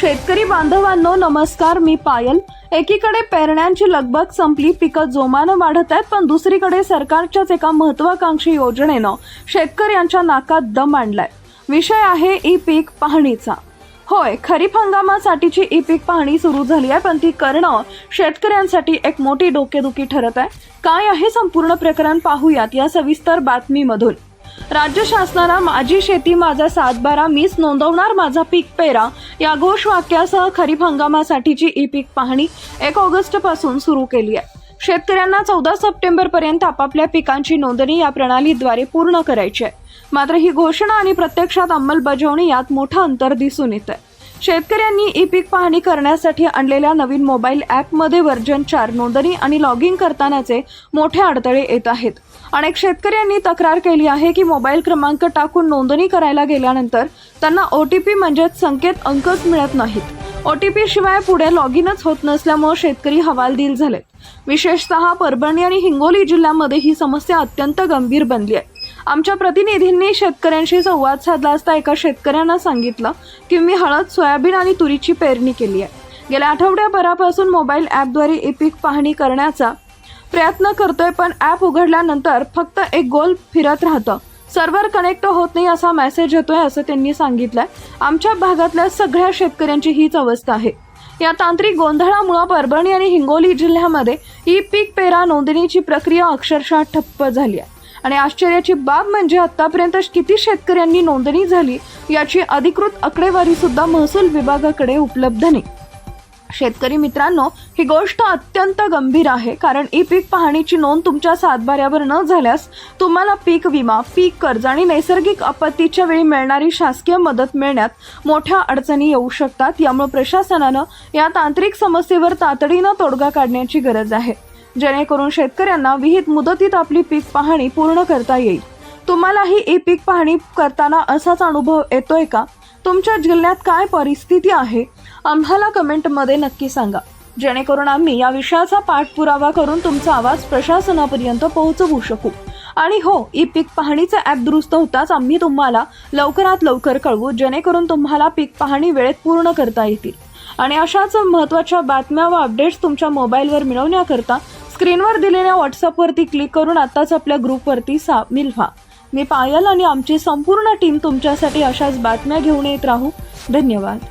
शेतकरी बांधवांनो नमस्कार मी पायल. एकीकडे पेरण्यांची लगबग संपली पिकं जोमानं वाढत आहेत पण दुसरीकडे सरकारच्याच एका महत्वाकांक्षी योजनेनं शेतकऱ्यांच्या नाकात दम आणलाय. विषय आहे ई पीक पाहणीचा. होय खरीप हंगामासाठीची ई पीक पाहणी सुरू झाली आहे पण ती करणं शेतकऱ्यांसाठी एक मोठी डोकेदुखी ठरत आहे. काय आहे संपूर्ण प्रकरण पाहूयात या सविस्तर बातमीमधून. राज्य शासनाला माझी शेती माझा सातबारा मीच नोंदवणार माझा पीक पेरा या घोषवाक्यासह खरीप हंगामासाठीची ई पीक पाहणी एक ऑगस्टपासून सुरू केली आहे. शेतकऱ्यांना चौदा सप्टेंबर पर्यंत आपापल्या पिकांची नोंदणी या प्रणालीद्वारे पूर्ण करायची आहे. मात्र ही घोषणा आणि प्रत्यक्षात अंमलबजावणी यात मोठं अंतर दिसून येत आहे शेतकऱ्यांनी ई पीक पाहणी करण्यासाठी आणलेल्या नवीन मोबाईल ॲपमध्ये वर्जन चार नोंदणी आणि लॉगिंग करतानाचे मोठे अडथळे येत आहेत. अनेक शेतकऱ्यांनी तक्रार केली आहे की मोबाईल क्रमांक टाकून नोंदणी करायला गेल्यानंतर त्यांना ओ टी पी म्हणजेच संकेत अंकच मिळत नाहीत. ओ टी पी शिवाय पुढे लॉग इनच होत नसल्यामुळे शेतकरी हवालदिल झालेत. विशेषतः परभणी आणि हिंगोली जिल्ह्यामध्ये ही समस्या अत्यंत गंभीर बनली आहे. आमच्या प्रतिनिधींनी शेतकऱ्यांशी संवाद साधला असता एका शेतकऱ्यांना सांगितलं की मी हळद सोयाबीन आणि तुरीची पेरणी केली आहे. गेल्या आठवड्याभरापासून मोबाईल ॲपद्वारे ई पाहणी करण्याचा प्रयत्न करतोय पण ॲप उघडल्यानंतर फक्त एक गोल फिरत राहतं. सर्व्हर कनेक्ट होत नाही असा मेसेज येतोय असं त्यांनी सांगितलंय. आमच्या भागातल्या सगळ्या शेतकऱ्यांची हीच अवस्था आहे. या तांत्रिक गोंधळामुळे परभणी आणि हिंगोली जिल्ह्यामध्ये ई पीक पेरा नोंदणीची प्रक्रिया अक्षरशः ठप्प झाली आहे. आणि आश्चर्याची बाब म्हणजे आतापर्यंत किती शेतकऱ्यांनी नोंदणी झाली याची अधिकृत आकडेवारी सुद्धा महसूल विभागाकडे उपलब्ध नाही. शेतकरी मित्रांनो ही गोष्ट अत्यंत गंभीर आहे कारण ई पीक पाहणीची नोंद तुमच्या सातबाऱ्यावर न झाल्यास तुम्हाला पीक विमा पीक कर्ज आणि नैसर्गिक आपत्तीच्या वेळी मिळणारी शासकीय मदत मिळण्यात मोठ्या अडचणी येऊ शकतात. यामुळे प्रशासनानं या तांत्रिक समस्येवर तातडीनं तोडगा काढण्याची गरज आहे. जेणेकरून शेतकऱ्यांना विहित मुदतीत आपली पीक पाहणी पूर्ण करता येईल. तुम्हालाही ई पीक पाहणी करताना असाच अनुभव येतोय का? तुमच्या जिल्ह्यात काय परिस्थिती आहे? आम्हाला कमेंटमध्ये नक्की सांगा. जेणेकरून आम्ही या विषयाचा पाठपुरावा करून तुमचा आवाज प्रशासनापर्यंत पोहोचवू शकू. आणि हो ई पीक पाहणीचं ॲप दुरुस्त होताच आम्ही तुम्हाला लवकरात लवकर कळवू जेणेकरून तुम्हाला पीक पाहणी वेळेत पूर्ण करता येतील. आणि अशाच महत्त्वाच्या बातम्या व अपडेट्स तुमच्या मोबाईलवर मिळवण्याकरता स्क्रीनवर दिलेल्या व्हॉट्सअपवरती क्लिक करून आत्ताच आपल्या ग्रुपवरती सामील व्हा. मी पायल आणि आमची संपूर्ण टीम तुमच्यासाठी अशाच बातम्या घेऊन येत राहू. धन्यवाद.